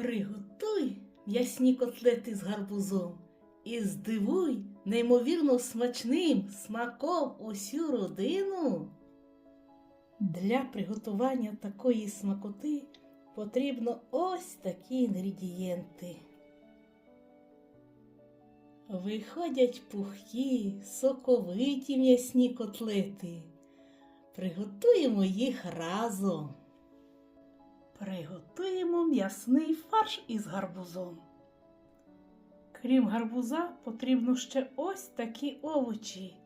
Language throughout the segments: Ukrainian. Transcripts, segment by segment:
Приготуй м'ясні котлети з гарбузом і здивуй неймовірно смачним смаком усю родину. Для приготування такої смакоти потрібно ось такі інгредієнти. Виходять пухкі, соковиті м'ясні котлети. Приготуємо їх разом. Приготуємо м'ясний фарш із гарбузом. Крім гарбуза, потрібно ще ось такі овочі.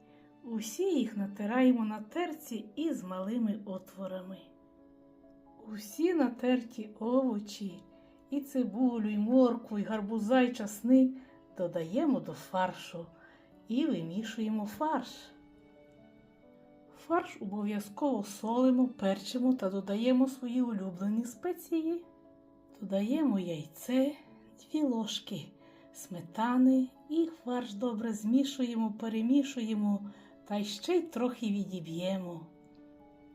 Усі їх натираємо на терці із малими отворами. Усі натерті овочі, і цибулю, і моркву, і гарбуза, і часник додаємо до фаршу і вимішуємо фарш. Фарш обов'язково солимо, перчимо та додаємо свої улюблені спеції. Додаємо яйце, дві ложки сметани і фарш добре змішуємо, перемішуємо та ще й трохи відіб'ємо.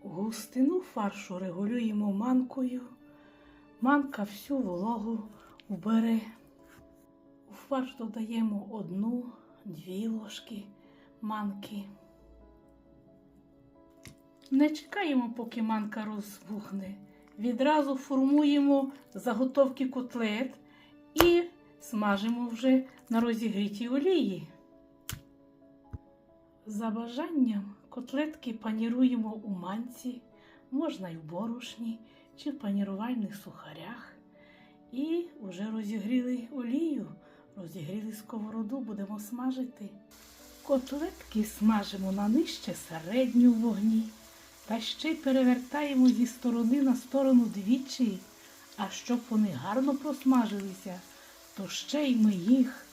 Густину фаршу регулюємо манкою. Манка всю вологу убере. У фарш додаємо одну, дві ложки манки. Не чекаємо, поки манка розбухне. Відразу формуємо заготовки котлет і смажимо вже на розігрітій олії. За бажанням котлетки паніруємо у манці, можна й в борошні чи в панірувальних сухарях. І вже розігріли олію, розігріли сковороду, будемо смажити. Котлетки смажимо на нижче середню вогні та ще й перевертаємо зі сторони на сторону двічі, а щоб вони гарно просмажилися, то ще й ми їх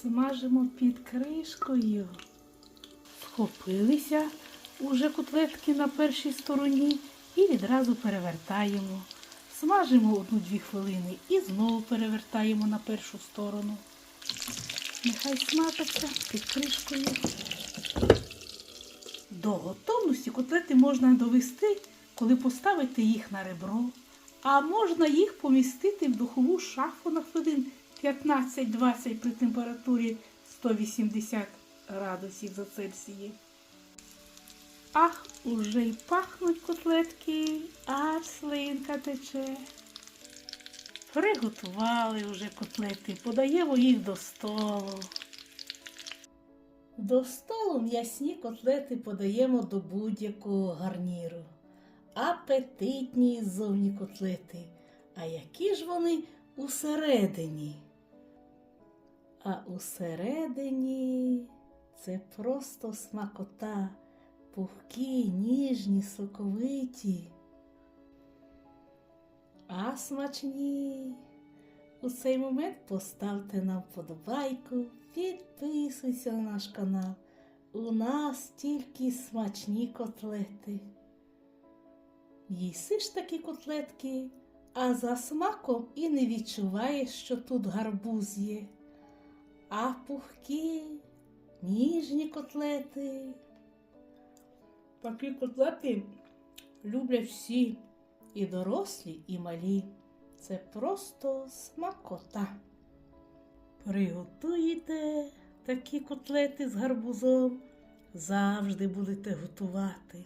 смажимо під кришкою. Схопилися уже котлетки на першій стороні і відразу перевертаємо. Смажимо одну-дві хвилини і знову перевертаємо на першу сторону. Нехай смажаться під кришкою. До котлети можна довести, коли поставити їх на ребро, а можна їх помістити в духову шафу на хвилин 15-20 при температурі 180 градусів за Цельсії. Ах, уже й пахнуть котлетки, аж слинка тече. Приготували вже котлети, подаємо їх до столу. До столу м'ясні котлети подаємо до будь-якого гарніру. Апетитні ззовні котлети. А які ж вони усередині? А усередині це просто смакота, пухкі, ніжні, соковиті. А смачні. У цей момент поставте нам вподобайку, підписуйся на наш канал. У нас тільки смачні котлети. Їсиш такі котлетки, а за смаком і не відчуваєш, що тут гарбуз є. А пухкі, ніжні котлети. Такі котлети люблять всі, і дорослі, і малі. Це просто смакота. Приготуєте такі котлети з гарбузом, завжди будете готувати.